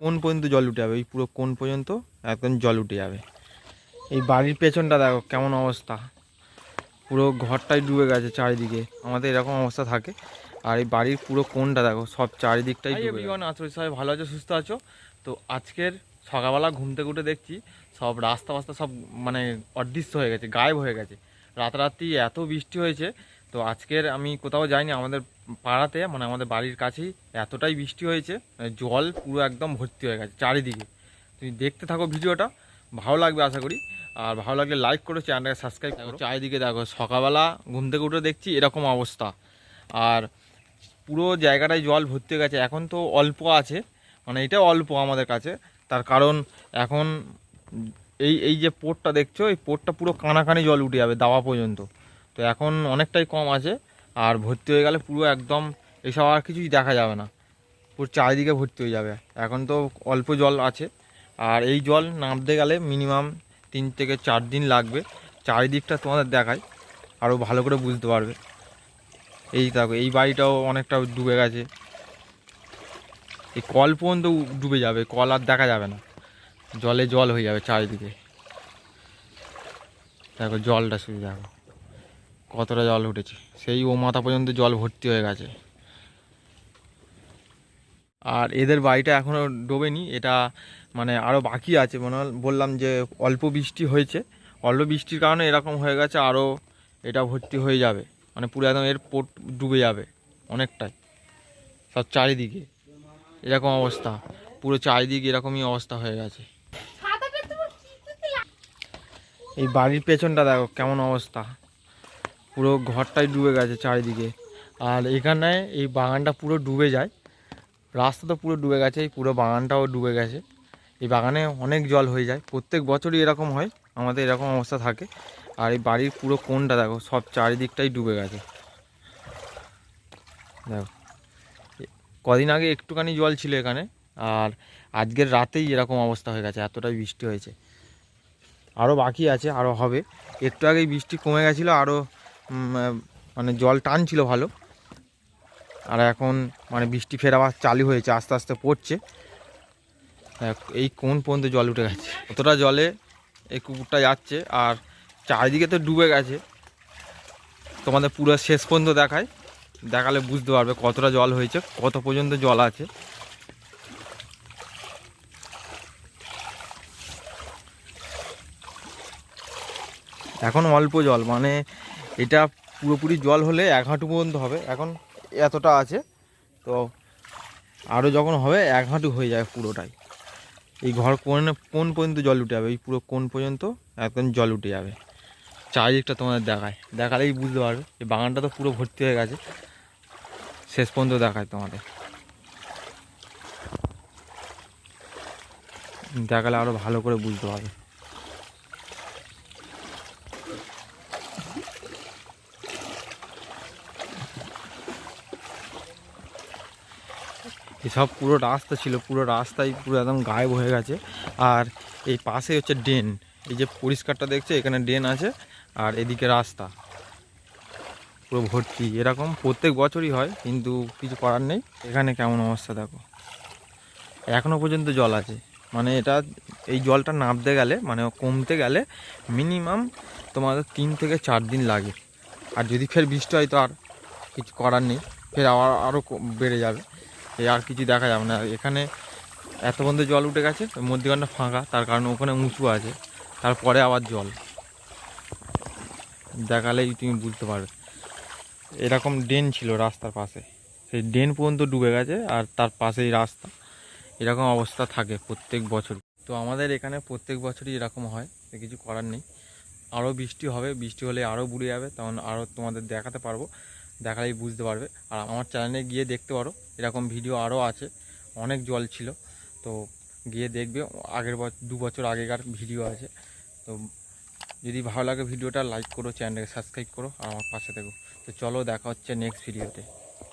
কোন পর্যন্ত জল উঠে যাবে? এই পুরো কোন পর্যন্ত? একদম জল উঠে যাবে। এই বাড়ির পেছনটা দেখো কেমন অবস্থা। পুরো ঘরটাই ডুবে গেছে চারিদিকে। আমাদের এরকম অবস্থা থাকে। আর এই বাড়ির পুরো কোনটা দেখো সব চারিদিকটাই আছো সবাই ভালো আছো সুস্থ আছো? তো আজকের সকালবেলা ঘুম থেকে উঠে দেখছি সব রাস্তা ফাস্তা সব মানে অদৃশ্য হয়ে গেছে গায়েব হয়ে গেছে। রাতারাতি এত বৃষ্টি হয়েছে তো আজকের আমি কোথাও যাইনি আমাদের পাড়াতে মানে আমাদের বাড়ির কাছেই এতটাই বৃষ্টি হয়েছে মানে জল পুরো একদম ভর্তি হয়ে গেছে চারিদিকে। তুমি দেখতে থাকো ভিডিওটা, ভালো লাগবে আশা করি। আর ভালো লাগলে লাইক করো চ্যানেলটাকে সাবস্ক্রাইব করো। চারিদিকে দেখো, সকালবেলা ঘুম থেকে উঠে দেখছি এরকম অবস্থা। আর পুরো জায়গাটায় জল ভর্তি হয়ে গেছে, এখন তো অল্প আছে মানে এটা অল্প আমাদের কাছে। তার কারণ এখন এই এই যে পোটটা দেখছ, এই পোটটা পুরো কানাকানি জল উঠে যাবে দাওয়া পর্যন্ত। তো এখন অনেকটাই কম আছে আর ভর্তি হয়ে গেলে পুরো একদম এসব আর কিছুই দেখা যাবে না। পুরো চারিদিকে ভর্তি হয়ে যাবে। এখন তো অল্প জল আছে। আর এই জল নামতে গেলে মিনিমাম তিন থেকে চার দিন লাগবে। চারিদিকটা তোমাদের দেখায় আরও ভালো করে বুঝতে পারবে। এই দেখো, এই বাড়িটাও অনেকটা ডুবে গেছে। এই কল পর্যন্ত ডুবে যাবে। কল আর দেখা যাবে না। জলে জল হয়ে যাবে চারিদিকে। দেখো জলটা শুধু দেখো। কতটা জল উঠেছে? সেই ও মাথা পর্যন্ত জল ভর্তি হয়ে গেছে। আর এদের বাড়িটা এখনও ডোবেনি এটা মানে আরও বাকি আছে। মনে বললাম যে অল্প বৃষ্টি হয়েছে। অল্প বৃষ্টির কারণে এরকম হয়ে গেছে আরও এটা ভর্তি হয়ে যাবে। মানে পুরো একদম এর পোট ডুবে যাবে অনেকটাই সব চারিদিকে। এরকম অবস্থা পুরো চারিদিকে এরকমই অবস্থা হয়ে গেছে। এই বাড়ির পেছনটা দেখো কেমন অবস্থা। পুরো ঘরটাই ডুবে গেছে চারিদিকে। আর এখানে এই বাগানটা পুরো ডুবে যায়। রাস্তা তো পুরো ডুবে গেছে, এই পুরো বাগানটাও ডুবে গেছে। এই বাগানে অনেক জল হয়ে যায়, প্রত্যেক বছরই এরকম হয়, আমাদের এরকম অবস্থা থাকে। আর এই বাড়ির পুরো কোনটা দেখো, সব চারিদিকটাই ডুবে গেছে। দেখো কদিন আগে একটুখানি জল ছিল এখানে, আর আজকের রাতেই এরকম অবস্থা হয়ে গেছে, এতটাই বৃষ্টি হয়েছে। আরও বাকি আছে আরও হবে। একটু আগেই বৃষ্টি কমে গেছিল আরও মানে জল টানছিল ভালো। আর এখন মানে বৃষ্টি ফের আবার চালু হয়েছে, আস্তে আস্তে পড়ছে। এই কোন পর্যন্ত জল উঠে গেছে? অতটা জলে এই কুকুরটা যাচ্ছে, আর চারিদিকে তো ডুবে গেছে। তোমাদের পুরো শেষ পর্যন্ত দেখায়, দেখালে বুঝতে পারবে কতটা জল হয়েছে, কত পর্যন্ত জল আছে। এখন অল্প জল মানে এটা পুরোপুরি জল হলে এক হাঁটু পর্যন্ত হবে। এখন এতটা আছে, তো আরও যখন হবে, এক হাঁটু হয়ে যায় পুরোটাই। এই ঘর কোন কোন পর্যন্ত জল উঠে যাবে? এই পুরো কোন পর্যন্ত একদম জল উঠে যাবে। চারিদিকটা তোমাদের দেখায়। দেখালেই বুঝতে পারবে। এই বাগানটা তো পুরো ভর্তি হয়ে গেছে। শেষ পর্যন্ত দেখায় তোমাদের। দেখালে আরও ভালো করে বুঝতে পারবে। এসব পুরো রাস্তা ছিল, পুরো রাস্তায় পুরো একদম গায়েব হয়ে গেছে। আর এই পাশে হচ্ছে ড্রেন, এই যে পরিষ্কারটা দেখছে, এখানে ড্রেন আছে, আর এদিকে রাস্তা। পুরো ভর্তি, এরকম প্রত্যেক বছরই হয়, কিন্তু কিছু করার নেই। এখানে কেমন অবস্থা দেখো। এখনও পর্যন্ত জল আছে। মানে এটা, এই জলটা নামতে গেলে মানে কমতে গেলে মিনিমাম তোমাদের তিন থেকে চার দিন লাগে। আর যদি ফের বৃষ্টি হয় তো আর কিছু করার নেই, ফের আবার আরও বেড়ে যাবে। আর কিছু দেখা যাবে না। এখানে এত পর্যন্ত জল উঠে গেছে, মধ্যখানটা ফাঁকা, তার কারণে ওখানে উঁচু আছে। তারপরে আবার জল। দেখালেই তুমি বুঝতে পারবে। এরকম ড্রেন ছিল রাস্তার পাশে। সেই ড্রেন পর্যন্ত ডুবে গেছে আর তার পাশেই রাস্তা। এরকম অবস্থা থাকে প্রত্যেক বছর। তো আমাদের এখানে প্রত্যেক বছরই এরকম হয় কিছু করার নেই। আরও বৃষ্টি হবে, বৃষ্টি হলে আরও বুড়ে যাবে, তখন আরও তোমাদের দেখাতে পারব। দেখালেই বুঝতে পারবে। আর আমার চ্যানেলে গিয়ে দেখতে পারো, এরকম ভিডিও আরও আছে। অনেক জল ছিল। তো গিয়ে দেখবে, আগের বছর দু বছর আগেকার ভিডিও আছে। তো যদি ভালো লাগে ভিডিওটা লাইক করো চ্যানেলটাকে সাবস্ক্রাইব করো, আর আমার পাশে থেকো। তো চলো দেখা হচ্ছে নেক্সট ভিডিওতে